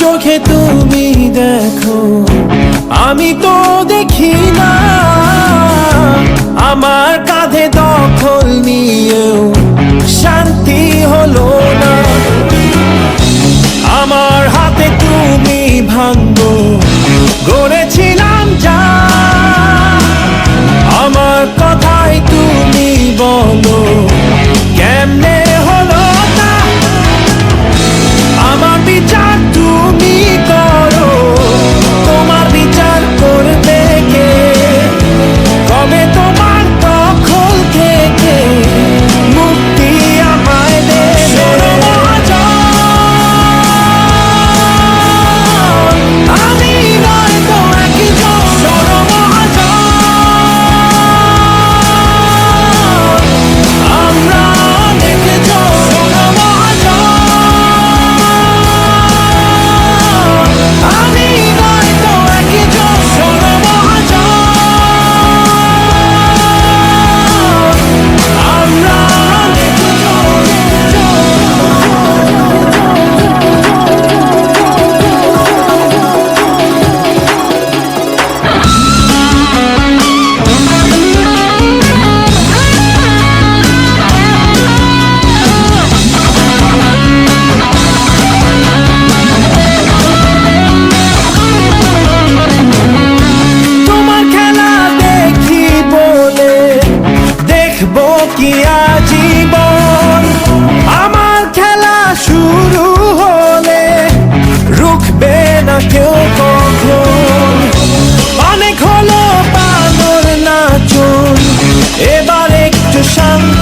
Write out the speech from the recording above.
চোখে তুমি দেখো। আমি তো দেখি না বাকিয়া জীবন। আমার খেলা শুরু হলে রুখবে না কেউ কখন। অনেক হলো বানর নাচন, এবার একটু শান্ত